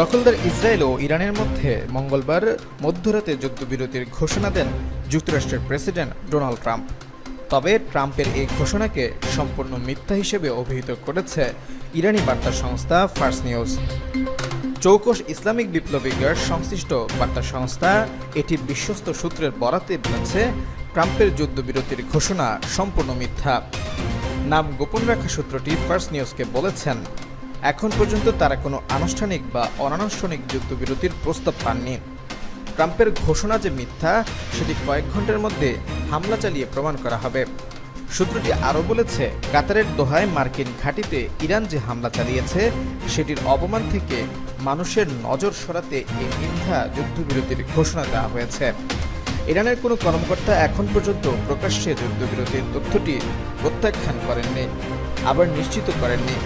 দখলদার ইসরায়েল ও ইরানের মধ্যে মঙ্গলবার মধ্যরাতে যুদ্ধবিরতির ঘোষণা দেন যুক্তরাষ্ট্রের প্রেসিডেন্ট ডোনাল্ড ট্রাম্প। তবে ট্রাম্পের এই ঘোষণাকে সম্পূর্ণ মিথ্যা হিসেবে অভিহিত করেছে ইরানি বার্তা সংস্থা ফার্স নিউজ। চৌকস ইসলামিক বিপ্লবীদের সংশ্লিষ্ট বার্তা সংস্থা এটি বিশ্বস্ত সূত্রের বরাতে বলেছে, ট্রাম্পের যুদ্ধবিরতির ঘোষণা সম্পূর্ণ মিথ্যা। নাম গোপন রাখা সূত্রটি ফার্স্ট নিউজকে বলেছেন। এখন পর্যন্ত তারা কোনো আনুষ্ঠানিক বা অনানুষ্ঠানিক যুদ্ধবিরতির প্রস্তাব পাননি। ট্রাম্পের ঘোষণা যে মিথ্যা, সেটি কয়েক ঘণ্টার মধ্যে হামলা চালিয়ে প্রমাণ করা হবে। সূত্রটি আরও বলেছে, কাতারের দোহায় মার্কিন ঘাঁটিতে ইরান যে হামলা চালিয়েছে, সেটির অপমান থেকে মানুষের নজর সরাতে এই মিথ্যা যুদ্ধবিরতির ঘোষণা দেওয়া হয়েছে। ইরানের কোনো কর্মকর্তা এখন পর্যন্ত প্রকাশ্যে যুদ্ধবিরতির তথ্যটি প্রত্যাখ্যান করেননি, আবার নিশ্চিত করেননি।